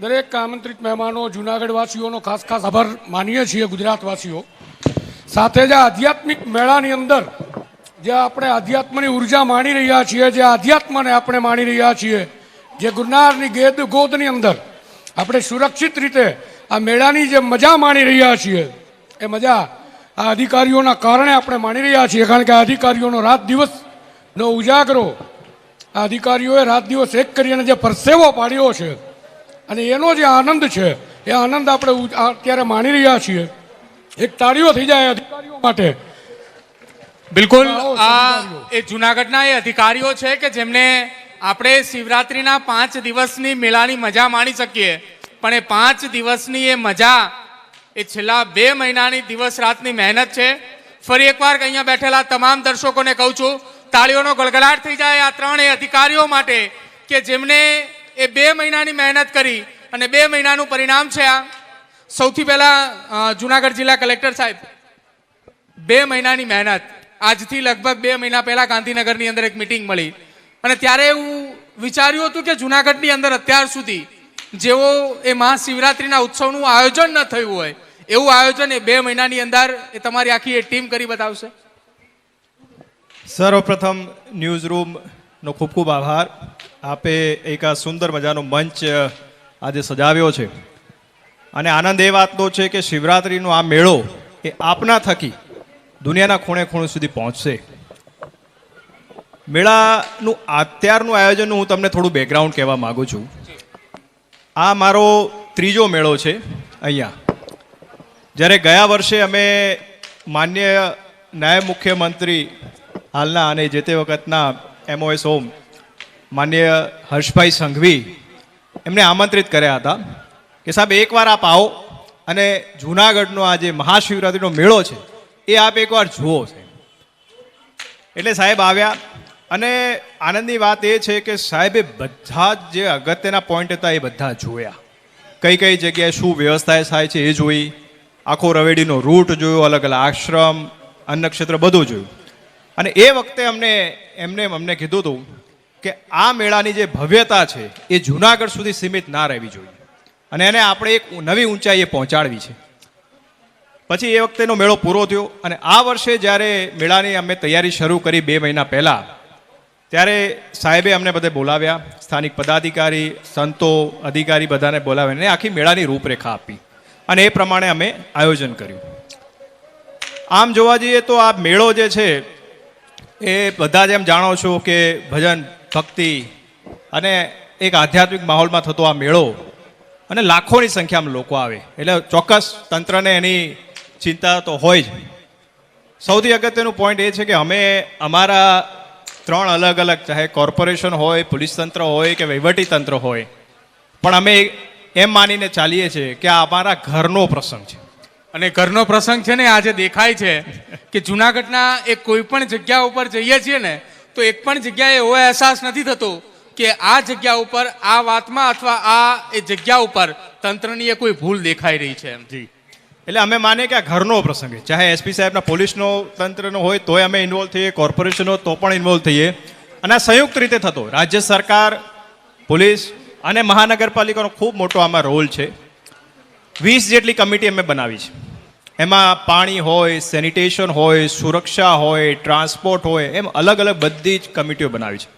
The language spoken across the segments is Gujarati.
દરેક આમંત્રિત મહેમાનો, જુનાગઢવાસીઓનો ખાસ ખાસ આભાર માનીએ છીએ ગુજરાતવાસીઓ. સાથે જ આધ્યાત્મિક મેળાની અંદર જે આપણે આધ્યાત્મની ઊર્જા માણી રહ્યા છીએ, જે આધ્યાત્મને આપણે માણી રહ્યા છીએ, જે ગુરનારની ગેદ ગોદની અંદર આપણે સુરક્ષિત રીતે આ મેળાની જે મજા માણી રહ્યા છીએ, એ મજા આ અધિકારીઓના કારણે આપણે માણી રહ્યા છીએ, કારણ કે આ અધિકારીઓનો રાત દિવસનો ઉજાગરો, આ અધિકારીઓએ રાત દિવસ એક કરીને જે પરસેવો પાડ્યો છે અને એનો જે આનંદ છે એ આનંદ આપણે અત્યારે માણી રહ્યા છીએ. એક તાળીઓ થઈ જાય અધિકારીઓ માટે. બિલકુલ આ એ જુનાગઢના એ અધિકારીઓ છે કે જેમને આપણે શિવરાત્રિના પાંચ દિવસની મેળાની મજા માણી શકીએ. પણ એ પાંચ દિવસની એ મજા એ છેલ્લા બે મહિનાની દિવસ રાતની મહેનત છે. ફરી એકવાર અહીંયા બેઠેલા તમામ દર્શકોને કહું છું તાળીઓનો ગળગળાટ થઈ જાય આ ત્રણ એ અધિકારીઓ માટે કે જેમને એ બે મહિનાની મહેનત કરી અને બે મહિનાનું પરિણામ છે આ. સૌથી પહેલા જુનાગઢ જિલ્લા કલેક્ટર સાહેબ, બે મહિનાની મહેનત. આજથી લગભગ બે મહિના પહેલા ગાંધીનગરની અંદર એક મિટિંગ મળી. અને ત્યારે એવું વિચાર્યું હતું કે જુનાગઢની અંદર અત્યાર સુધી જેવો એ મહાશિવરાત્રિના ઉત્સવનું આયોજન ન થયું હોય, એવું આયોજન એ બે મહિનાની અંદર એ તમારી આખી એ ટીમ કરી બતાવશે? સર્વપ્રથમ ન્યૂઝ રૂમનો ખૂબ ખૂબ આભાર. આપે એક આ સુંદર મજાનો મંચ આજે સજાવ્યો છે. અને આનંદ એ વાતનો છે કે શિવરાત્રિનો આ મેળો એ આપના થકી દુનિયાના ખૂણે ખૂણે સુધી પહોંચશે. મેળાનું અત્યારનું આયોજનનું હું તમને થોડું બેકગ્રાઉન્ડ કહેવા માગું છું. આ મારો ત્રીજો મેળો છે અહીંયા. જ્યારે ગયા વર્ષે અમે માન્ય નાયબ મુખ્યમંત્રી હાલના અને જે તે વખતના એમઓએસ હોમ માન્ય હર્ષભાઈ સંઘવી એમને આમંત્રિત કર્યા હતા કે સાહેબ, એકવાર આપ આવો અને જૂનાગઢનો આ જે મહાશિવરાત્રિનો મેળો છે, એ આપ એકવાર જુઓ છે એટલે સાહેબ આવ્યા અને આનંદની વાત એ છે કે સાહેબે બધા જ જે અગત્યના પોઈન્ટ હતા એ બધા જોયા. કઈ કઈ જગ્યાએ શું વ્યવસ્થા થાય છે એ જોઈ, આખો રવેડીનો રૂટ જોયો, અલગ અલગ આશ્રમ, અન્નક્ષેત્ર બધું જોયું. અને એ વખતે અમને એમને અમને કીધું હતું કે આ મેળાની જે ભવ્યતા છે, એ જુનાગઢ સુધી સીમિત ના રહેવી જોઈએ. અને એને આપણે એક નવી ઊંચાઈએ પહોંચાડવી છે. પછી એ વખતેનો મેળો પૂરો થયો અને આ વર્ષે જ્યારે મેળાની અમે તૈયારી શરૂ કરી બે મહિના પહેલાં, ત્યારે સાહેબે અમને બધે બોલાવ્યા. સ્થાનિક પદાધિકારી, સંતો, અધિકારી બધાને બોલાવીને આખી મેળાની રૂપરેખા આપી. અને એ પ્રમાણે અમે આયોજન કર્યું. આમ જોવા જઈએ તો આ મેળો જે છે, એ બધા જ એમ જાણો છો કે ભજન ભક્તિ અને એક આધ્યાત્મિક માહોલમાં થતો આ મેળો અને લાખોની સંખ્યામાં લોકો આવે. એટલે ચોક્કસ તંત્રને એની ચિંતા તો હોય જ. સૌથી અગત્યનું પોઈન્ટ એ છે કે અમે અમારા ત્રણ અલગ અલગ, ચાહે કોર્પોરેશન હોય, પોલીસ તંત્ર હોય કે વહીવટી તંત્ર હોય, પણ અમે એમ માનીને ચાલીએ છીએ કે આ અમારા ઘરનો પ્રસંગ છે. અને ઘરનો પ્રસંગ છે ને, આજે દેખાય છે કે જુનાગઢના એ કોઈ પણ જગ્યા ઉપર જઈએ છીએ ને તો એક પણ જગ્યાએ એવો અહેસાસ નથી થતો કે આ જગ્યા ઉપર, આ વાતમાં અથવા આ એ જગ્યા ઉપર તંત્રની એ કોઈ ભૂલ દેખાઈ રહી છે જી. એટલે અમે માને કે આ ઘરનો પ્રસંગ છે. ચાહે એસપી સાહેબના પોલીસનો તંત્રનો હોય, તોય અમે ઇન્વોલ્વ થઈએ કોર્પોરેશનો તો પણ ઇન્વોલ્વ થઈએ. અને આ સંયુક્ત રીતે થતો. રાજ્ય સરકાર, પોલીસ અને મહાનગરપાલિકાનો ખૂબ મોટો આમાં રોલ છે. વીસ જેટલી કમિટી અમે બનાવી છે. એમાં પાણી હોય સેનિટેશન હોય, સુરક્ષા હોય ટ્રાન્સપોર્ટ હોય, એમ અલગ અલગ બધી જ કમિટીઓ બનાવી છે.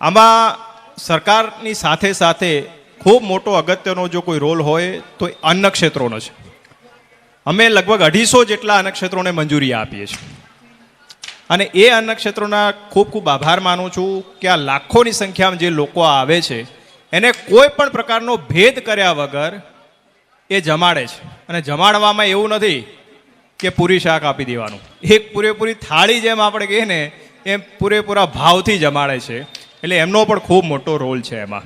આમાં સરકારની સાથે સાથે ખૂબ મોટો અગત્યનો જો કોઈ રોલ હોય, તો એ અન્ન ક્ષેત્રોનો છે. અમે લગભગ અઢીસો જેટલા અન્ન ક્ષેત્રોને મંજૂરી આપીએ છીએ. અને એ અન્ન ક્ષેત્રોના ખૂબ ખૂબ આભાર માનું છું કે આ લાખોની સંખ્યામાં જે લોકો આવે છે, એને કોઈ પણ પ્રકારનો ભેદ કર્યા વગર એ જમાડે છે. અને જમાડવામાં એવું નથી કે પૂરી શાક આપી દેવાનું. એક પૂરેપૂરી થાળી જેમ આપણે કહીએ ને, એમ પૂરેપૂરા ભાવથી જમાડે છે. એટલે એમનો પણ ખૂબ મોટો રોલ છે એમાં.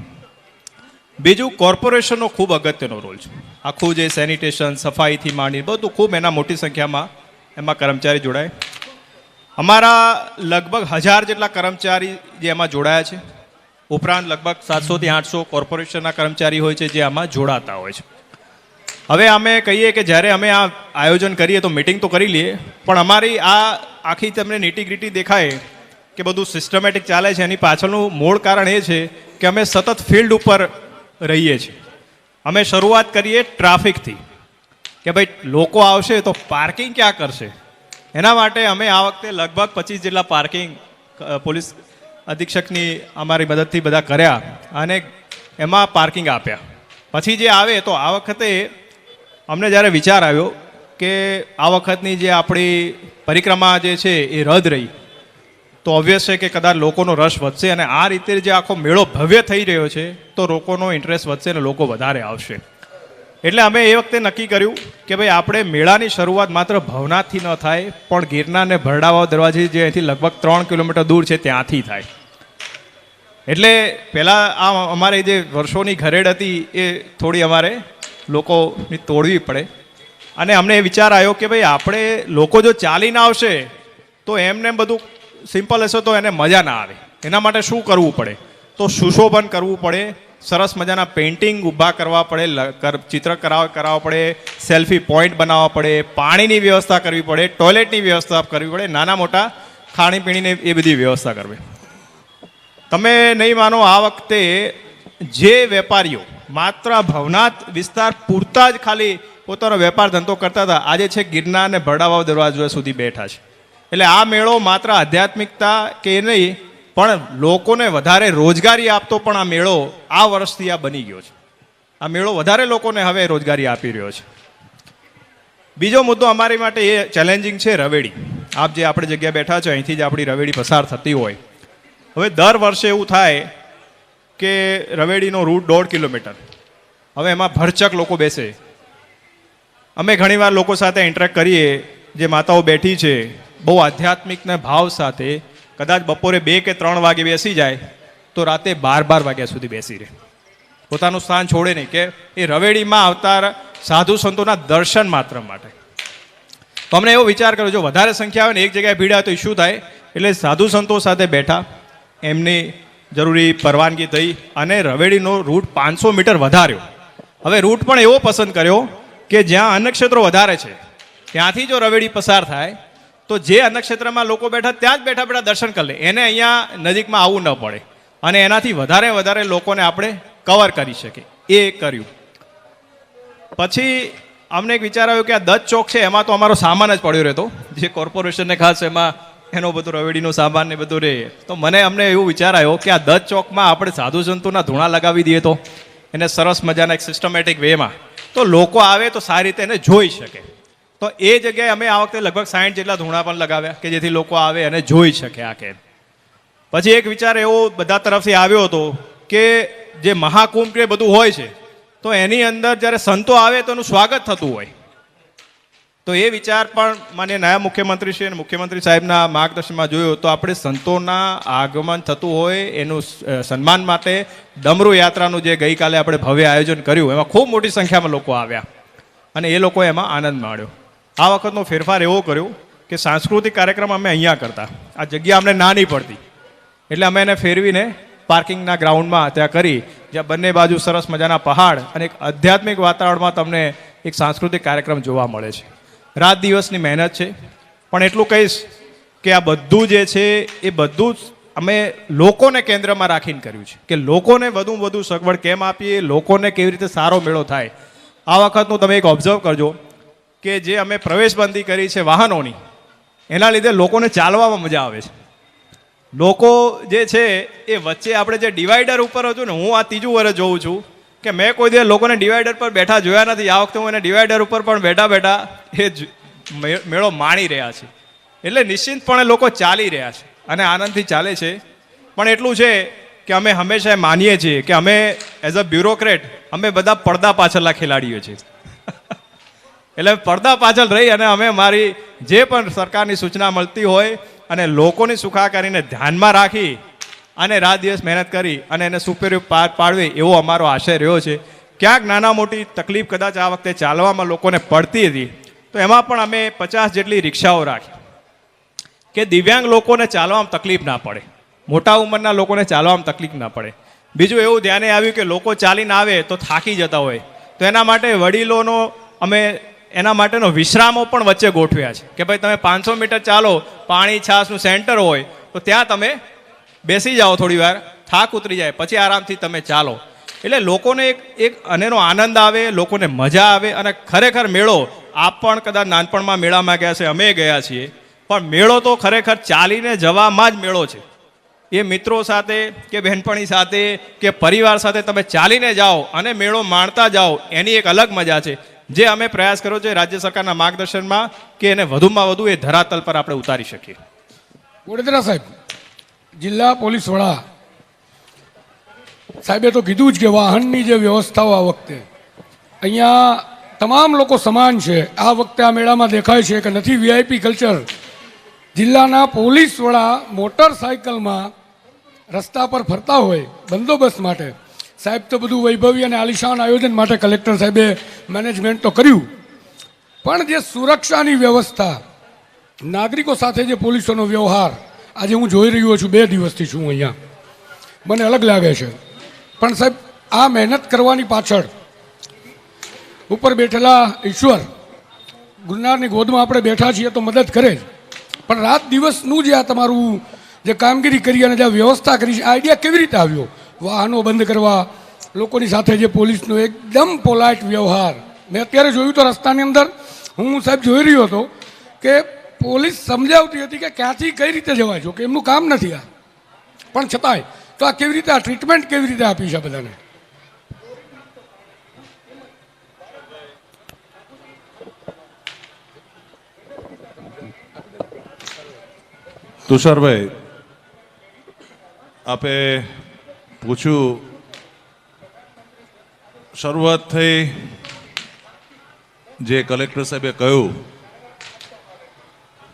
બીજું કોર્પોરેશનનો ખૂબ અગત્યનો રોલ છે. આખું જે સેનિટેશન સફાઈથી માંડી બધું ખૂબ એના મોટી સંખ્યામાં એમાં કર્મચારી જોડાય. અમારા લગભગ હજાર જેટલા કર્મચારી જે એમાં જોડાયા છે. ઉપરાંત લગભગ સાતસોથી આઠસો કોર્પોરેશનના કર્મચારી હોય છે જે આમાં જોડાતા હોય છે. હવે અમે કહીએ કે જ્યારે અમે આ આયોજન કરીએ તો મિટિંગ તો કરી લઈએ, પણ અમારી આ આખી તમને નીટીગ્રીટી દેખાય કે બધું સિસ્ટમેટિક ચાલે છે. એની પાછળનું મૂળ કારણ એ છે કે અમે સતત ફિલ્ડ ઉપર રહીએ છીએ. અમે શરૂઆત કરીએ ટ્રાફિકથી કે ભાઈ લોકો આવશે તો પાર્કિંગ ક્યાં કરશે? એના માટે અમે આ વખતે લગભગ પચીસ જેટલા પાર્કિંગ પોલીસ અધિક્ષકની અમારી મદદથી બધા કર્યા અને એમાં પાર્કિંગ આપ્યા. પછી જે આવે તો આ વખતે અમને જ્યારે વિચાર આવ્યો કે આ વખતની જે આપણી પરિક્રમા જે છે એ રદ રહી, તો ઓબ્વિયસ છે કે કદાચ લોકોનો રસ વધશે અને આ રીતે જે આખો મેળો ભવ્ય થઈ રહ્યો છે, તો લોકોનો ઇન્ટરેસ્ટ વધશે અને લોકો વધારે આવશે. એટલે અમે એ વખતે નક્કી કર્યું કે ભાઈ આપણે મેળાની શરૂઆત માત્ર ભવનાથથી ન થાય, પણ ગિરનાર અને ભરડાવા દરવાજે જે અહીંથી લગભગ ત્રણ કિલોમીટર દૂર છે ત્યાંથી થાય. એટલે પહેલાં આ અમારે જે વર્ષોની ઘરેડ હતી એ થોડી અમારે લોકોની તોડવી પડે. અને અમને એ વિચાર આવ્યો કે ભાઈ આપણે લોકો જો ચાલીને આવશે, તો એમને બધું સિમ્પલ હશે તો એને મજા ના આવે. એના માટે શું કરવું પડે? તો સુશોભન કરવું પડે, સરસ મજાના પેઇન્ટિંગ ઊભા કરવા પડે ચિત્ર કરાવ, કરાવવા પડે સેલ્ફી પોઈન્ટ બનાવવા પડે, પાણીની વ્યવસ્થા કરવી પડે ટોયલેટની વ્યવસ્થા કરવી પડે, નાના મોટા ખાણીપીણીની એ બધી વ્યવસ્થા કરવી. તમે નહીં માનો, આ વખતે જે વેપારીઓ માત્ર ભવનાથ વિસ્તાર પૂરતા જ ખાલી પોતાનો વેપાર ધંધો કરતા હતા, આજે છે ગિરનાર અને ભરડાવાવ દરવાજા સુધી બેઠા છે. એટલે આ મેળો માત્ર આધ્યાત્મિકતા કે નહીં, પણ લોકોને વધારે રોજગારી આપતો પણ આ મેળો આ વર્ષથી આ બની ગયો છે. આ મેળો વધારે લોકોને હવે રોજગારી આપી રહ્યો છે. બીજો મુદ્દો અમારી માટે એ ચેલેન્જિંગ છે રવેડી. આપ જે આપણે જગ્યા બેઠા છો, અહીંથી જ આપણી રવેડી પસાર થતી હોય. હવે દર વર્ષે એવું થાય કે રવેડીનો રૂટ દોઢ કિલોમીટર. હવે એમાં ભરચક લોકો બેસે. અમે ઘણીવાર લોકો સાથે ઇન્ટરેક્ટ કરીએ, જે માતાઓ બેઠી છે, બહુ આધ્યાત્મિકના ભાવ સાથે, કદાચ બપોરે બે કે ત્રણ વાગે બેસી જાય, તો રાતે બાર બાર વાગ્યા સુધી બેસી રહે. પોતાનું સ્થાન છોડે નહીં, કે એ રવેડીમાં આવતા સાધુ સંતોના દર્શન માત્ર માટે. તો અમને એવો વિચાર કર્યો, જો વધારે સંખ્યા આવે ને એક જગ્યાએ ભીડ તો શું થાય, એટલે સાધુ સંતો સાથે બેઠા, એમની જરૂરી પરવાનગી થઈ અને રવેડીનો રૂટ પાંચસો મીટર વધાર્યો. હવે રૂટ પણ એવો પસંદ કર્યો કે જ્યાં અન્નક્ષેત્રો વધારે છે. ત્યાંથી જો રવેડી પસાર થાય, તો જે અન્નક્ષેત્રમાં લોકો બેઠા ત્યાં જ બેઠા બેઠા દર્શન કરી લે. એને અહીંયા નજીકમાં આવવું ન પડે. અને એનાથી વધારે વધારે લોકોને આપણે કવર કરી શકીએ. એ કર્યું. પછી અમને એક વિચાર આવ્યો કે આ દત્ત ચોક છે, એમાં તો અમારો સામાન જ પડ્યો રહેતો. જે કોર્પોરેશનને ખાસ એમાં એનો બધો રવેડીનો સામાન ને બધું રહે તો મને અમને એવું વિચાર આવ્યો કે આ દત્ત ચોકમાં આપણે સાધુ સંતોના ધૂણા લગાવી દઈએ તો. એને સરસ મજાના એક સિસ્ટમેટિક વેમાં તો લોકો આવે તો સારી રીતે એને જોઈ શકે. તો એ જગ્યાએ અમે આ વખતે લગભગ સાઠ જેટલા ધૂણા પણ લગાવ્યા કે જેથી લોકો આવે અને જોઈ શકે આ કે. પછી એક વિચાર એવો બધા તરફથી આવ્યો હતો કે જે મહાકુંભ કે બધું હોય છે, તો એની અંદર જ્યારે સંતો આવે તો એનું સ્વાગત થતું હોય. તો એ વિચાર પણ માન્ય નાયબ મુખ્યમંત્રી છે અને મુખ્યમંત્રી સાહેબના માર્ગદર્શનમાં જોયો તો આપણે સંતોના આગમન થતું હોય એનું સન્માન માટે ડમરુ યાત્રાનું જે ગઈકાલે આપણે ભવ્ય આયોજન કર્યું, એમાં ખૂબ મોટી સંખ્યામાં લોકો આવ્યા અને એ લોકો એમાં આનંદ માણ્યો. આ વખતનો ફેરફાર એવો કર્યો કે સાંસ્કૃતિક કાર્યક્રમ અમે અહીંયા કરતા. આ જગ્યા અમને નાની પડતી. એટલે અમે એને ફેરવીને પાર્કિંગના ગ્રાઉન્ડમાં ત્યાં કરી, જ્યાં બંને બાજુ સરસ મજાના પહાડ અને એક આધ્યાત્મિક વાતાવરણમાં તમને એક સાંસ્કૃતિક કાર્યક્રમ જોવા મળે છે. રાત દિવસની મહેનત છે. પણ એટલું કહીશ કે આ બધું જે છે, એ બધું જ અમે લોકોને કેન્દ્રમાં રાખીને કર્યું છે. કે લોકોને વધુ વધુ સગવડ કેમ આપીએ, લોકોને કેવી રીતે સારો મેળો થાય. આ વખતનું તમે એક ઓબ્ઝર્વ કરજો કે જે અમે પ્રવેશબંધી કરી છે વાહનોની, એના લીધે લોકોને ચાલવામાં મજા આવે છે. લોકો જે છે, એ વચ્ચે આપણે જે ડિવાઈડર ઉપર હતું ને, હું આ ત્રીજું વર્ષ જોઉં છું કે મેં કોઈ દિવસ લોકોને ડિવાઈડર પર બેઠા જોયા નથી. આ વખતે હું એને ડિવાઈડર ઉપર પણ બેઠા બેઠા એ મેળો માણી રહ્યા છે. એટલે નિશ્ચિતપણે લોકો ચાલી રહ્યા છે અને આનંદથી ચાલે છે. પણ એટલું છે કે અમે હંમેશા માનીએ છીએ કે અમે એઝ અ બ્યુરોક્રેટ અમે બધા પડદા પાછળના ખેલાડીઓ છીએ. એટલે પડદા પાછળ રહી અને અમે મારી જે પણ સરકારની સૂચના મળતી હોય અને લોકોની સુખાકારીને ધ્યાનમાં રાખી અને રાત દિવસ મહેનત કરી અને એને સુપેરિયર પાર પાડવી એવો અમારો આશય રહ્યો છે. ક્યાંક નાના મોટી તકલીફ કદાચ આ વખતે ચાલવામાં લોકોને પડતી હતી. તો એમાં પણ અમે પચાસ જેટલી રિક્ષાઓ રાખી. કે દિવ્યાંગ લોકોને ચાલવામાં તકલીફ ના પડે. મોટા ઉંમરના લોકોને ચાલવામાં તકલીફ ના પડે. બીજું એવું ધ્યાને આવ્યું કે લોકો ચાલીને આવે તો થાકી જતા હોય. તો એના માટે વડીલોનો અમે એના માટેનો વિશ્રામો પણ વચ્ચે ગોઠવ્યા છે. કે ભાઈ તમે પાંચસો મીટર ચાલો, પાણી છાસનું સેન્ટર હોય, તો ત્યાં તમે બેસી જાઓ થોડી વાર, થાક ઉતરી જાય, પછી આરામથી તમે ચાલો. એટલે લોકોને એક એક અનેનો આનંદ આવે, લોકોને મજા આવે અને ખરેખર મેળો, આપ પણ કદાચ નાનપણમાં મેળામાં ગયા છે, અમે ગયા છીએ, પણ મેળો તો ખરેખર ચાલીને જવામાં જ મેળો છે. એ મિત્રો સાથે કે બહેનપણી સાથે કે પરિવાર સાથે તમે ચાલીને જાઓ અને મેળો માણતા જાઓ, એની એક અલગ મજા છે. જે અમે પ્રયાસ કર્યો છે રાજ્ય સરકારના માર્ગદર્શનમાં કે એને વધુમાં વધુ એ ધરાતલ પર આપણે ઉતારી શકીએ. વડોદરા સાહેબ જિલ્લા પોલીસ વડા સાહેબે તો કીધું જ કે વાહનની જે વ્યવસ્થાઓ આ વખતે, અહીંયા તમામ લોકો સમાન છે. આ વખતે આ મેળામાં દેખાય છે કે નથી વીઆઈપી કલ્ચર. જિલ્લાના પોલીસ વડા મોટરસાયકલમાં રસ્તા પર ફરતા હોય બંદોબસ્ત માટે. સાહેબ તો બધું વૈભવી અને આલિશાન આયોજન માટે કલેક્ટર સાહેબે મેનેજમેન્ટ તો કર્યું. પણ જે સુરક્ષાની વ્યવસ્થા, નાગરિકો સાથે જે પોલીસોનો વ્યવહાર આજે હું જોઈ રહ્યો છું, બે દિવસથી છું અહીંયા. મને અલગ લાગે છે. પણ સાહેબ, આ મહેનત કરવાની પાછળ ઉપર બેઠેલા ઈશ્વર ગુરનારની ગોદમાં આપણે બેઠા છીએ તો મદદ કરે જ. પણ રાત દિવસનું જે આ તમારું જે કામગીરી કરી અને જે વ્યવસ્થા કરી છે આઈડિયા કેવી રીતે આવ્યો? વાહનો બંધ કરવા, લોકોની સાથે જે પોલીસનો એકદમ પોલાઇટ વ્યવહાર. મેં અત્યારે જોયું તો રસ્તાની અંદર, હું સાહેબ જોઈ રહ્યો હતો કે પોલીસ સમજાવતી હતી કે ક્યાંથી કઈ રીતે જવાય? જો કે એમનું કામ નથી આ. પણ છતાંય, તો આ કેવી રીતે આ ટ્રીટમેન્ટ કેવી રીતે આપી છે બધાને? તુષારભાઈ, આપે પૂછ્યું, શરૂઆત થઈ જે કલેક્ટર સાહેબે કહ્યું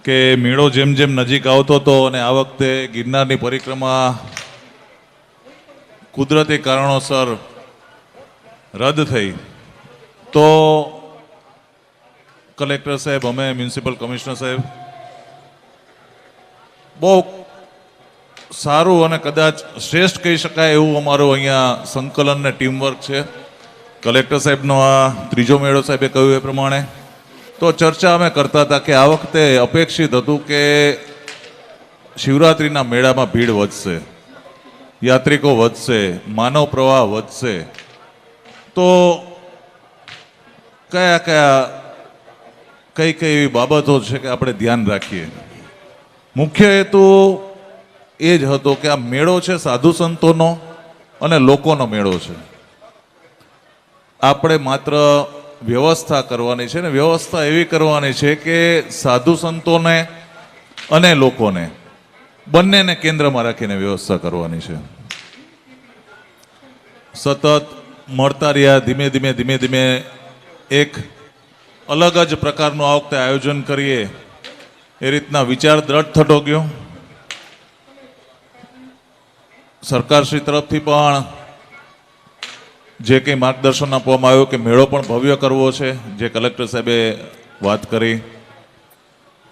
કે મેળો જેમ જેમ નજીક આવતો હતો અને આ વખતે ગિરનારની પરિક્રમા કુદરતી કારણોસર રદ થઈ, તો કલેક્ટર સાહેબ, અમે મ્યુનિસિપલ કમિશનર સાહેબ, બહુ સારું અને કદાચ શ્રેષ્ઠ કહી શકાય એવું અમારું અહીંયા સંકલન ને ટીમવર્ક છે. કલેક્ટર સાહેબનો આ ત્રીજો મેળો સાહેબે કહ્યું એ પ્રમાણે. તો ચર્ચા અમે કરતા હતા કે આ વખતે અપેક્ષિત હતું કે શિવરાત્રિના મેળામાં ભીડ વધશે, યાત્રિકો વધશે, માનવ પ્રવાહ વધશે. તો કયા કયા કઈ કઈ એવી બાબતો છે કે આપણે ધ્યાન રાખીએ? મુખ્ય હેતુ એ જ હતો કે આ મેળો છે સાધુ સંતોનો અને લોકોનો મેળો છે. આપણે માત્ર વ્યવસ્થા કરવાની છે ને વ્યવસ્થા એવી કરવાની છે કે સાધુ સંતોને અને લોકોને બંનેને કેન્દ્રમાં રાખીને વ્યવસ્થા કરવાની છે. સતત મળતા રહ્યા, ધીમે ધીમે ધીમે ધીમે એક અલગ જ પ્રકારનું આ વખતે આયોજન કરીએ, એ રીતના વિચાર દ્રઢ થતો ગયો. સરકારશ્રી તરફથી પણ જે કંઈ માર્ગદર્શન આપવામાં આવ્યું કે મેળો પણ ભવ્ય કરવો છે, જે કલેક્ટર સાહેબે વાત કરી.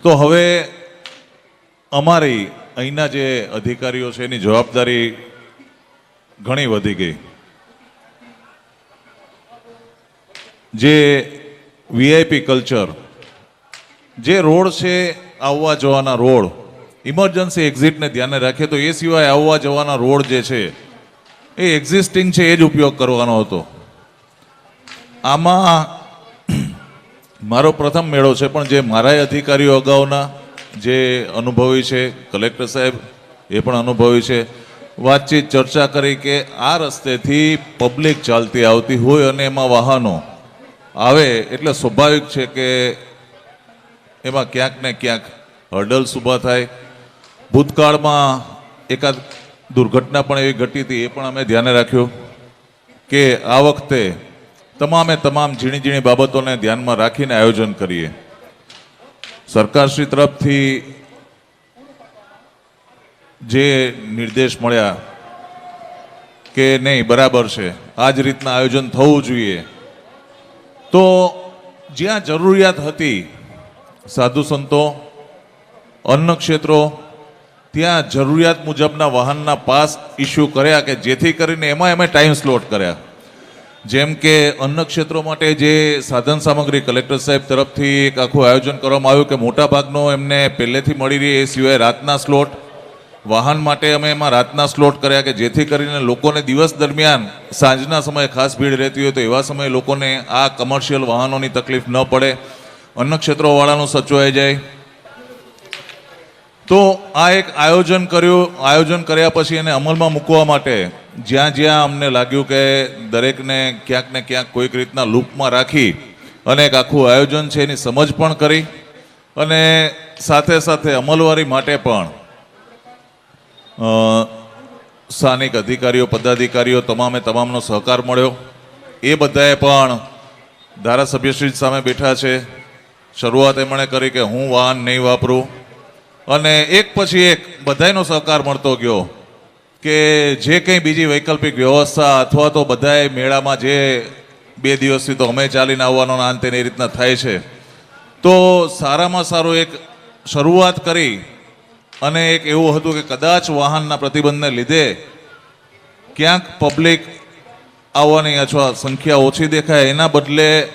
તો હવે અમારી અહીંના જે અધિકારીઓ છે, એની જવાબદારી ઘણી વધી ગઈ. જે વીઆઈપી કલ્ચર, જે રોડ છે આવવા જવાના રોડ, ઇમરજન્સી એક્ઝિટને ધ્યાને રાખીએ તો એ સિવાય આવવા જવાના રોડ જે છે એ એક્ઝિસ્ટિંગ છે, એ જ ઉપયોગ કરવાનો હતો. આમાં મારો પ્રથમ મેળો છે, પણ જે મારા અધિકારીઓ અગાઉના જે અનુભવી છે, કલેક્ટર સાહેબ એ પણ અનુભવી છે. વાતચીત, ચર્ચા કરી કે આ રસ્તેથી પબ્લિક ચાલતી આવતી હોય અને એમાં વાહનો આવે એટલે સ્વાભાવિક છે કે એમાં ક્યાંક ને ક્યાંક હર્ડલ્સ ઊભા થાય. ભૂતકાળમાં એકાદ દુર્ઘટના પણ એવી ઘટી હતી, એ પણ અમે ધ્યાને રાખ્યું કે આ વખતે તમામે તમામ ઝીણી ઝીણી બાબતોને ધ્યાનમાં રાખીને આયોજન કરીએ. સરકારશ્રી તરફથી જે નિર્દેશ મળ્યા કે નહીં, બરાબર છે, આ જ રીતના આયોજન થવું જોઈએ. તો જ્યાં જરૂરિયાત હતી, સાધુ સંતો, અન્ન ક્ષેત્રો ત્યાં જરૂરિયાત મુજબના વાહનના પાસ ઇસ્યુ કર્યા કે જેથી કરીને એમાં એમે ટાઈમ સ્લોટ કર્યા. જેમ કે અન્ન ક્ષેત્રો માટે જે સાધન સામગ્રી કલેક્ટર સાહેબ તરફથી એક આખું આયોજન કરવામાં આવ્યું કે મોટાભાગનો એમને પહેલેથી મળી રહે એ સિવાય રાતના સ્લોટ વાહન માટે અમે એમાં રાતના સ્લોટ કર્યા કે જેથી કરીને લોકોને દિવસ દરમિયાન સાંજના સમયે ખાસ ભીડ રહેતી હોય તો એવા સમયે લોકોને આ કમર્શિયલ વાહનોની તકલીફ ન પડે. અન્ય ક્ષેત્રોવાળાનું સચવાઈ જાય. તો આ એક આયોજન કર્યું, આયોજન કર્યા પછી એને અમલમાં મૂકવા માટે જ્યાં જ્યાં અમને લાગ્યું કે દરેકને ક્યાંક ને ક્યાંક કોઈક રીતના લૂપમાં રાખી અને એક આખું આયોજન છે એની સમજ પણ કરી અને સાથે સાથે અમલવારી માટે પણ સ્થાનિક અધિકારીઓ, પદાધિકારીઓ, તમામે તમામનો સહકાર મળ્યો. એ બધાએ પણ ધારાસભ્યશ્રી સામે બેઠા છે. શરૂઆત એમણે કરી કે હું વાહન નહીં વાપરું. અને એક પછી એક બધાયનો સહકાર મળતો ગયો કે જે કંઈ બીજી વૈકલ્પિક વ્યવસ્થા અથવા તો બધાએ મેળામાં જે બે દિવસથી તો અમે ચાલીને આવવાનો અંતે એ રીતના થાય છે. તો સારામાં સારું એક શરૂઆત કરી અને એક એવું હતું કે કદાચ વાહનના પ્રતિબંધને લીધે ક્યાંક પબ્લિક આવવાની અથવા સંખ્યા ઓછી દેખાય. એના બદલે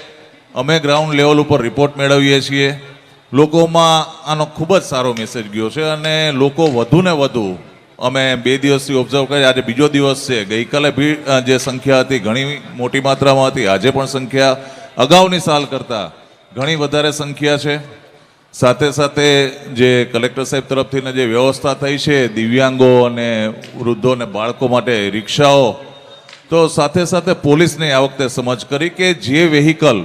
અમે ગ્રાઉન્ડ લેવલ ઉપર રિપોર્ટ મેળવીએ છીએ. લોકોમાં આનો ખૂબ જ સારો મેસેજ ગયો છે અને લોકો વધુ ને વધુ અમે બે દિવસથી ઓબ્ઝર્વ કરી આજે બીજો દિવસ છે. ગઈકાલે ભીડ જે સંખ્યા હતી, ઘણી મોટી માત્રામાં હતી. આજે પણ સંખ્યા અગાઉની સાલ કરતાં ઘણી વધારે સંખ્યા છે. સાથે સાથે જે કલેક્ટર સાહેબ તરફથી જે વ્યવસ્થા થઈ છે, દિવ્યાંગો અને વૃદ્ધો અને બાળકો માટે રિક્ષાઓ, તો સાથે સાથે પોલીસને આ વખતે સમજ કરી કે જે વેહિકલ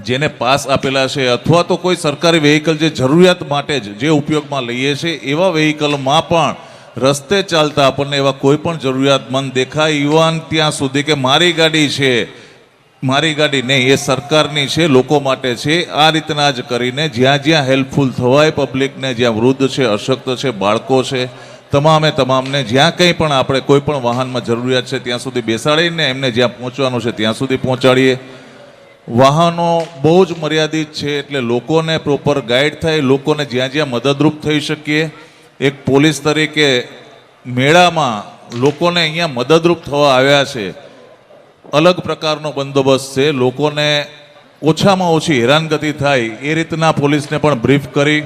જેને પાસ આપેલા છે અથવા તો કોઈ સરકારી વેહિકલ જે જરૂરિયાત માટે જ, જે ઉપયોગમાં લઈએ છીએ એવા વેહિકલમાં પણ રસ્તે ચાલતા આપણને એવા કોઈ પણ જરૂરિયાતમંદ દેખાય. યુવાન ત્યાં સુધી કે મારી ગાડી છે, મારી ગાડી નહીં, એ સરકારની છે, લોકો માટે છે, આ રીતના જ કરીને જ્યાં જ્યાં હેલ્પફુલ થવાય પબ્લિકને જ્યાં વૃદ્ધ છે, અશક્ત છે, બાળકો છે, તમામે તમામને જ્યાં કંઈ પણ આપણે કોઈ પણ વાહનમાં જરૂરિયાત છે, ત્યાં સુધી બેસાડીને એમને જ્યાં પહોંચવાનું છે, ત્યાં સુધી પહોંચાડીએ. વાહનો બહુ જ મર્યાદિત છે, એટલે લોકોને પ્રોપર ગાઈડ થાય, લોકોને જ્યાં જ્યાં મદદરૂપ થઈ શકીએ. એક પોલીસ તરીકે મેળામાં લોકોને અહીંયા મદદરૂપ થવા આવ્યા છે. અલગ પ્રકારનો બંદોબસ્ત છે, લોકોને ઓછામાં ઓછી હેરાનગતિ થાય, એ રીતના પોલીસને પણ બ્રીફ કરી.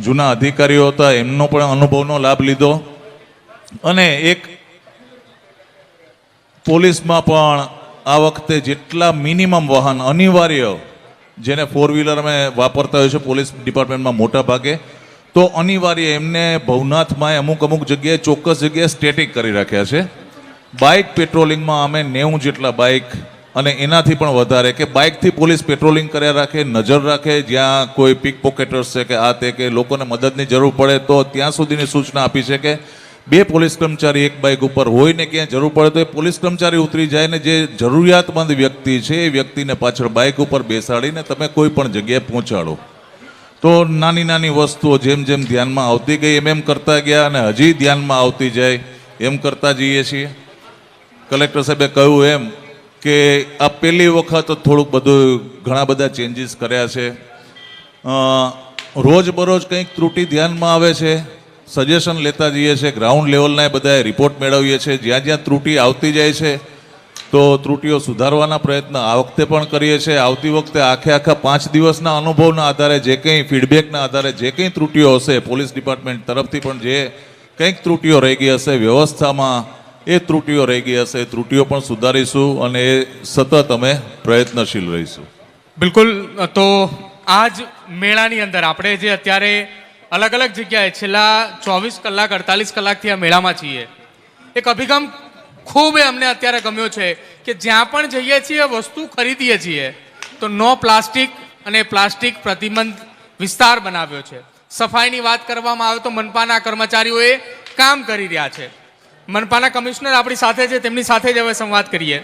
જૂના અધિકારીઓ હતા, એમનો પણ અનુભવનો લાભ લીધો. અને એક પોલીસમાં પણ આ વખતે જેટલા મિનિમમ વાહન અનિવાર્ય જેને ફોર વ્હીલર અમે વાપરતા હોય છે પોલીસ ડિપાર્ટમેન્ટમાં મોટા ભાગે, તો અનિવાર્ય એમને ભવનાથમાં અમુક અમુક જગ્યાએ ચોક્કસ જગ્યાએ સ્ટેટિક કરી રાખ્યા છે. બાઇક પેટ્રોલિંગમાં અમે નેવું જેટલા બાઇક અને એનાથી પણ વધારે કે બાઇકથી પોલીસ પેટ્રોલિંગ કર્યા રાખે, નજર રાખે, જ્યાં કોઈ પિક પોકેટર્સ છે કે આ તે કે લોકોને મદદની જરૂર પડે, તો ત્યાં સુધીની સૂચના આપી છે કે બે પોલીસ કર્મચારી એક બાઇક ઉપર હોય ને ક્યાં જરૂર પડે તો એ પોલીસ કર્મચારી ઉતરી જાય ને જે જરૂરિયાતમંદ વ્યક્તિ છે, એ વ્યક્તિને પાછળ બાઇક ઉપર બેસાડીને તમે કોઈ પણ જગ્યાએ પહોંચાડો. તો નાની નાની વસ્તુઓ જેમ જેમ ધ્યાનમાં આવતી ગઈ, એમ એમ કરતા ગયા અને હજી ધ્યાનમાં આવતી જાય, એમ કરતા જઈએ છીએ. કલેક્ટર સાહેબે કહ્યું એમ કે આ પહેલી વખત થોડુંક બધું ઘણા બધા ચેન્જીસ કર્યા છે. રોજબરોજ કંઈક ત્રુટિ ધ્યાનમાં આવે છે. સજેશન લેતા જઈએ છીએ ગ્રાઉન્ડ લેવલના બધાએ રિપોર્ટ મેળવીએ છીએ. જ્યાં જ્યાં ત્રુટિ આવતી જાય છે, તો ત્રુટિઓ સુધારવાના પ્રયત્ન આ વખતે પણ કરીએ છીએ. આવતી વખતે આખે આખા પાંચ દિવસના અનુભવના આધારે જે કંઈ ફીડબેકના આધારે જે કંઈ ત્રુટિઓ હશે, પોલીસ ડિપાર્ટમેન્ટ તરફથી પણ જે કંઈક ત્રુટિઓ રહી ગઈ હશે, વ્યવસ્થામાં એ ત્રુટિઓ રહી ગઈ હશે. એ ત્રુટિઓ પણ સુધારીશું અને એ સતત અમે પ્રયત્નશીલ રહીશું. બિલકુલ. તો આ જ મેળાની અંદર આપણે જે અત્યારે અલગ અલગ જગ્યાએ છેલ્લા ચોવીસ કલાક, અડતાલીસ કલાકથી આ મેળામાં છીએ. એક અભિગમ ખૂબ અમને અત્યારે ગમ્યો છે કે જ્યાં પણ જઈએ છીએ, વસ્તુ ખરીદીએ છીએ, તો નો પ્લાસ્ટિક અને પ્લાસ્ટિક પ્રતિબંધ વિસ્તાર બનાવ્યો છે. સફાઈની વાત કરવામાં આવે તો મનપાના કર્મચારીઓએ કામ કરી રહ્યા છે. મનપાના કમિશનર આપણી સાથે છે, તેમની સાથે જ હવે સંવાદ કરીએ.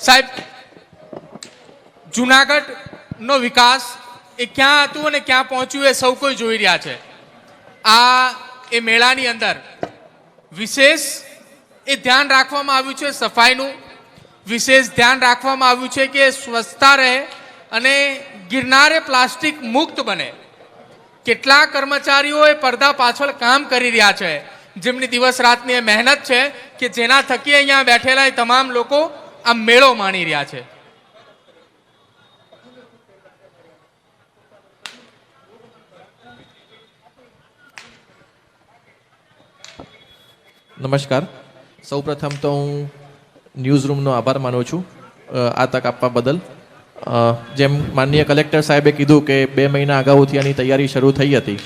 સાહેબ, જુનાગઢનો વિકાસ એ ક્યાં હતું અને ક્યાં પહોંચ્યું એ સૌ કોઈ જોઈ રહ્યા છે. આ એ મેળાની અંદર વિશેષ એ ધ્યાન રાખવામાં આવ્યું છે સફાઈનું. વિશેષ ધ્યાન રાખવામાં આવ્યું છે કે સ્વચ્છતા રહે અને ગિરનારે પ્લાસ્ટિક મુક્ત બને. કેટલા કર્મચારીઓ એ પડદા પાછળ કામ કરી રહ્યા છે. જેમની દિવસ રાતની એ મહેનત છે કે જેના થકી અહીંયા બેઠેલા તમામ લોકો આ મેળો માણી રહ્યા છે. નમસ્કાર. સૌપ્રથમ તો હું ન્યૂઝ રૂમનો આભાર માનું છું આ તક આપવા બદલ. જેમ માનનીય કલેક્ટર સાહેબે કીધું કે બે મહિના અગાઉથી આની તૈયારી શરૂ થઈ હતી.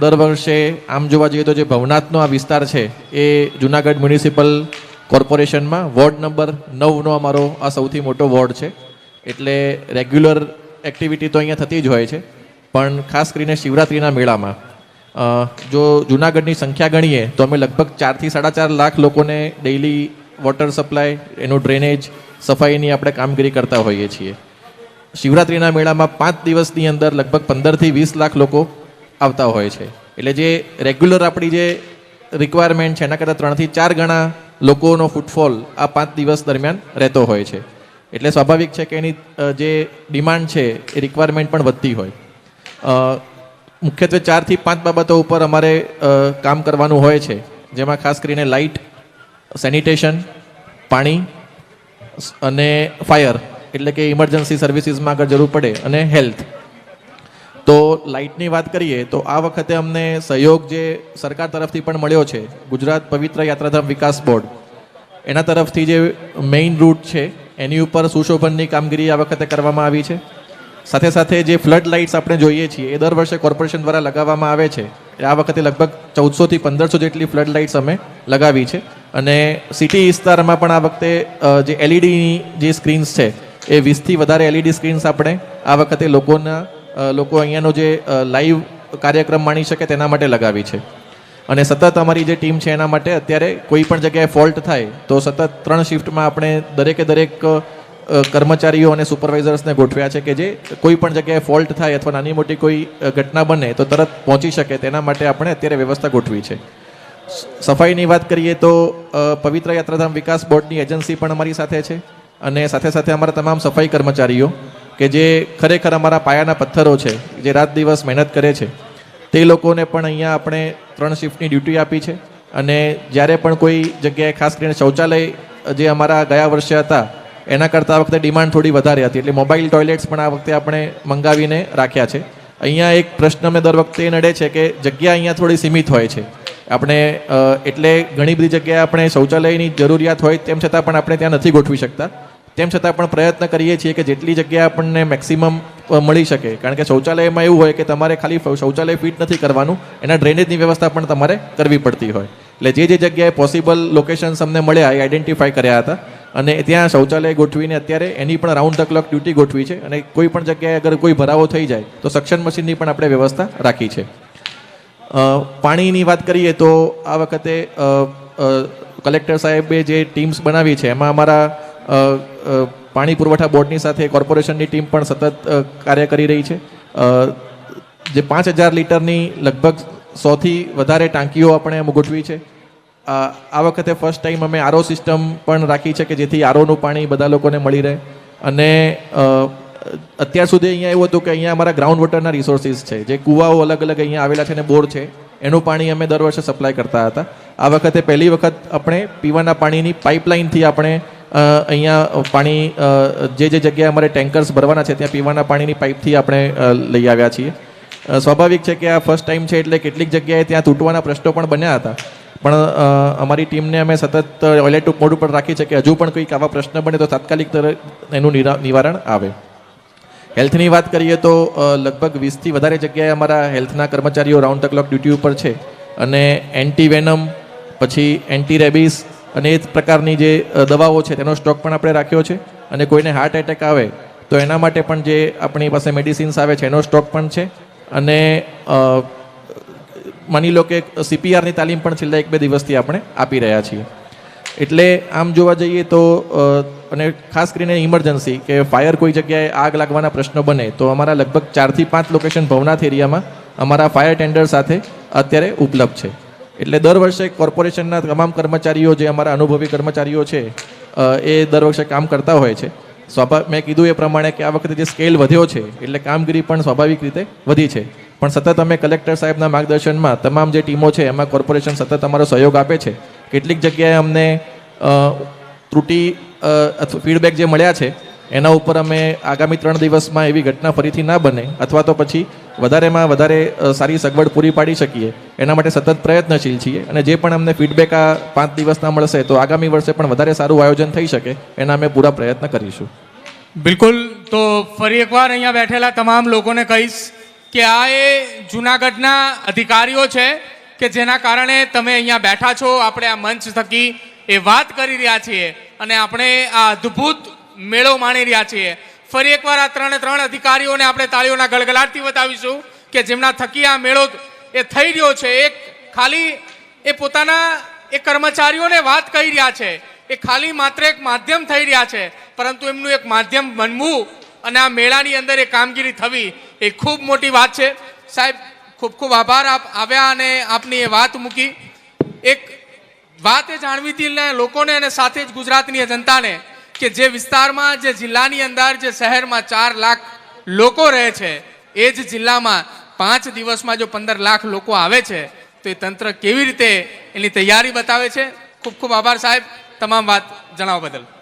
દર વર્ષે આમ જોવા જઈએ તો જે ભવનાથનો આ વિસ્તાર છે, એ જુનાગઢ મ્યુનિસિપલ કોર્પોરેશનમાં વોર્ડ નંબર નવનો અમારો આ સૌથી મોટો વોર્ડ છે. એટલે રેગ્યુલર એક્ટિવિટી તો અહીંયા થતી જ હોય છે. પણ ખાસ કરીને શિવરાત્રિના મેળામાં જો જુનાગઢની સંખ્યા ગણીએ, તો અમે લગભગ ચારથી સાડા ચાર લાખ લોકોને ડેઇલી વોટર સપ્લાય એનું ડ્રેનેજ સફાઈની આપણે કામગીરી કરતા હોઈએ છીએ. શિવરાત્રિના મેળામાં પાંચ દિવસની અંદર લગભગ પંદરથી વીસ લાખ લોકો આવતા હોય છે. એટલે જે રેગ્યુલર આપણી જે રિક્વાયરમેન્ટ છે, એના કરતાં ત્રણથી ચાર ગણા લોકોનો ફૂટફોલ આ પાંચ દિવસ દરમિયાન રહેતો હોય છે. એટલે સ્વાભાવિક છે કે એની જે ડિમાન્ડ છે, એ રિક્વાયરમેન્ટ પણ વધતી હોય. મુખ્યત્વે ચારથી પાંચ બાબતો ઉપર અમારે કામ કરવાનું હોય છે. જેમાં ખાસ કરીને લાઇટ, સેનિટેશન, પાણી અને ફાયર. એટલે કે ઇમરજન્સી સર્વિસીસમાં આગળ જરૂર પડે અને હેલ્થ. તો લાઇટની વાત કરીએ, તો આ વખતે અમને સહયોગ જે સરકાર તરફથી પણ મળ્યો છે, ગુજરાત પવિત્ર યાત્રાધામ વિકાસ બોર્ડ. એના તરફથી જે મેઇન રૂટ છે, એની ઉપર સુશોભનની કામગીરી આ વખતે કરવામાં આવી છે. સાથે સાથે જે ફ્લડ લાઇટ્સ આપણે જોઈએ છીએ, એ દર વર્ષે કોર્પોરેશન દ્વારા લગાવવામાં આવે છે. આ વખતે લગભગ ચૌદસોથી પંદરસો જેટલી ફ્લડ લાઇટ્સ અમે લગાવી છે. અને સિટી વિસ્તારમાં પણ આ વખતે જે એલઈડીની જે સ્ક્રીન્સ છે, એ વીસથી વધારે એલઈડી સ્ક્રીન્સ આપણે આ વખતે લોકોના લોકો અહીંયાનો જે લાઈવ કાર્યક્રમ માણી શકે તેના માટે લગાવી છે. અને સતત અમારી જે ટીમ છે એના માટે અત્યારે કોઈ પણ જગ્યાએ ફોલ્ટ થાય, તો સતત ત્રણ શિફ્ટમાં આપણે દરેકે દરેક કર્મચારીઓ અને સુપરવાઇઝર્સને ગોઠવ્યા છે કે જે કોઈ પણ જગ્યાએ ફોલ્ટ થાય અથવા નાની મોટી કોઈ ઘટના બને તો તરત પહોંચી શકે તેના માટે આપણે અત્યારે વ્યવસ્થા ગોઠવી છે. સફાઈની વાત કરીએ તો પવિત્ર યાત્રાધામ વિકાસ બોર્ડની એજન્સી પણ અમારી સાથે છે અને સાથે સાથે અમારા તમામ સફાઈ કર્મચારીઓ કે જે ખરેખર અમારા પાયાના પથ્થરો છે, જે રાત દિવસ મહેનત કરે છે, તે લોકોને પણ અહીંયા આપણે ત્રણ શિફ્ટની ડ્યુટી આપી છે અને જ્યારે પણ કોઈ જગ્યાએ ખાસ કરીને શૌચાલય જે અમારા ગયા વર્ષે હતા એના કરતાં વખતે ડિમાન્ડ થોડી વધારે હતી. એટલે મોબાઈલ ટોયલેટ્સ પણ આ વખતે આપણે મંગાવીને રાખ્યા છે. અહીંયા એક પ્રશ્ન મેં દર વખતે નડે છે કે જગ્યા અહીંયા થોડી સીમિત હોય છે. આપણે એટલે ઘણી બધી જગ્યાએ આપણે શૌચાલયની જરૂરિયાત હોય તેમ છતાં પણ આપણે ત્યાં નથી ગોઠવી શકતા. તેમ છતાં પણ પ્રયત્ન કરીએ છીએ કે જેટલી જગ્યા આપણને મેક્સિમમ મળી શકે. કારણ કે શૌચાલયમાં એવું હોય કે તમારે ખાલી શૌચાલય ફિટ નથી કરવાનું. એના ડ્રેનેજની વ્યવસ્થા પણ તમારે કરવી પડતી હોય. એટલે જે જે જગ્યાએ પોસિબલ લોકેશન્સ અમને મળ્યા, એ આઈડેન્ટિફાઈ કર્યા હતા. અને ત્યાં શૌચાલય ગોઠવીને અત્યારે એની પણ રાઉન્ડ ધ ક્લોક ડ્યુટી ગોઠવી છે. અને કોઈ પણ જગ્યાએ અગર કોઈ ભરાવો થઈ જાય, તો સક્શન મશીનની પણ આપણે વ્યવસ્થા રાખી છે. પાણીની વાત કરીએ તો આ વખતે કલેક્ટર સાહેબે જે ટીમ્સ બનાવી છે, એમાં અમારા પાણી પુરવઠા બોર્ડની સાથે કોર્પોરેશનની ટીમ પણ સતત કાર્ય કરી રહી છે. જે પાંચ હજાર લીટરની લગભગ સોથી વધારે ટાંકીઓ આપણે ગોઠવી છે. આ વખતે ફર્સ્ટ ટાઈમ અમે આરો સિસ્ટમ પણ રાખી છે કે જેથી આરોનું પાણી બધા લોકોને મળી રહે. અને અત્યાર સુધી અહીંયા એવું હતું કે અહીંયા અમારા ગ્રાઉન્ડ વોટરના રિસોર્સિસ છે. જે કૂવાઓ અલગ અલગ અહીંયા આવેલા છે અને બોર છે, એનું પાણી અમે દર વર્ષે સપ્લાય કરતા હતા. આ વખતે પહેલી વખત આપણે પીવાના પાણીની પાઇપલાઇનથી આપણે અહીંયા પાણી જે જે જગ્યાએ અમારે ટેન્કર્સ ભરવાના છે, ત્યાં પીવાના પાણીની પાઇપથી આપણે લઈ આવ્યા છીએ. સ્વાભાવિક છે કે આ ફર્સ્ટ ટાઈમ છે એટલે કેટલીક જગ્યાએ ત્યાં તૂટવાના પ્રશ્નો પણ બન્યા હતા. પણ અમારી ટીમને અમે સતત ઓઇલેટ મોડ ઉપર રાખી છે કે હજુ પણ કંઈક આવા પ્રશ્ન બને તો તાત્કાલિક એનું નિવારણ આવે. હેલ્થની વાત કરીએ તો લગભગ વીસથી વધારે જગ્યાએ અમારા હેલ્થના કર્મચારીઓ રાઉન્ડ ધ ક્લોક ડ્યુટી ઉપર છે. અને એન્ટી વેનમ પછી એન્ટી રેબિસ અને એ જ પ્રકારની જે દવાઓ છે તેનો સ્ટોક પણ આપણે રાખ્યો છે. અને કોઈને હાર્ટ એટેક આવે, તો એના માટે પણ જે આપણી પાસે મેડિસિન્સ આવે છે એનો સ્ટોક પણ છે. અને માની લો કે સીપીઆરની તાલીમ પણ છેલ્લા એક બે દિવસથી આપણે આપી રહ્યા છીએ. એટલે આમ જોવા જઈએ તો અને ખાસ કરીને ઇમરજન્સી કે ફાયર કોઈ જગ્યાએ આગ લાગવાના પ્રશ્નો બને, તો અમારા લગભગ ચારથી પાંચ લોકેશન ભવનાથ એરિયામાં અમારા ફાયર ટેન્ડર સાથે અત્યારે ઉપલબ્ધ છે. એટલે દર વર્ષે કોર્પોરેશનના તમામ કર્મચારીઓ જે અમારા અનુભવી કર્મચારીઓ છે એ દર વર્ષે કામ કરતા હોય છે. સ્વાભાવિક મેં કીધું એ પ્રમાણે કે આ વખતે જે સ્કેલ વધ્યો છે, એટલે કામગીરી પણ સ્વાભાવિક રીતે વધી છે. પણ સતત અમે કલેક્ટર સાહેબના માર્ગદર્શનમાં તમામ જે ટીમો છે, એમાં કોર્પોરેશન સતત અમારો સહયોગ આપે છે. કેટલીક જગ્યાએ અમને ત્રુટી ફીડબેક જે મળ્યા છે, એના ઉપર અમે આગામી ત્રણ દિવસમાં એવી ઘટના ફરીથી ના બને, અથવા તો પછી વધારેમાં વધારે સારી સગવડ પૂરી પાડી શકીએ. એના માટે સતત પ્રયત્નશીલ છીએ અને જે પણ અમને ફીડબેક આ પાંચ દિવસના મળશે, તો આગામી વર્ષે પણ વધારે સારું આયોજન થઈ શકે, એના અમે પૂરા પ્રયત્ન કરીશું. બિલકુલ. તો ફરી એકવાર અહીંયા બેઠેલા તમામ લોકોને કહીશ કે આ એ જુનાગઢના અધિકારીઓ છે કે જેના કારણે તમે અહીંયા બેઠા છો, આપણે આ મંચ થકી એ વાત કરી રહ્યા છીએ અને આપણે આ અદ્ભુત મેળો માણી રહ્યા છીએ. ફરી એકવાર આ ત્રણે ત્રણ અધિકારીઓને આપણે તાળીઓના ગળગલાટથી બતાવીશું કે જેમના થકી આ મેળો એ થઈ રહ્યો છે. એક ખાલી એ પોતાના એ કર્મચારીઓને વાત કહી રહ્યા છે. એ ખાલી માત્ર એક માધ્યમ થઈ રહ્યા છે, પરંતુ એમનું એક માધ્યમ બનવું અને આ મેળાની અંદર એ કામગીરી થવી એ ખૂબ મોટી વાત છે. સાહેબ, ખૂબ ખૂબ આભાર. આપ આવ્યા અને આપની એ વાત મૂકી. એક વાત એ જાણવી હતી લોકોને અને સાથે જ ગુજરાતની જનતાને કે જે વિસ્તારમાં, જે જિલ્લાની અંદર, જે શહેરમાં ચાર લાખ લોકો રહે છે, એ જ જિલ્લામાં પાંચ દિવસમાં જો પંદર લાખ લોકો આવે છે, તો એ તંત્ર કેવી રીતે એની તૈયારી બતાવે છે? ખૂબ ખૂબ આભાર સાહેબ. તમામ વાત જણાવવા બદલ.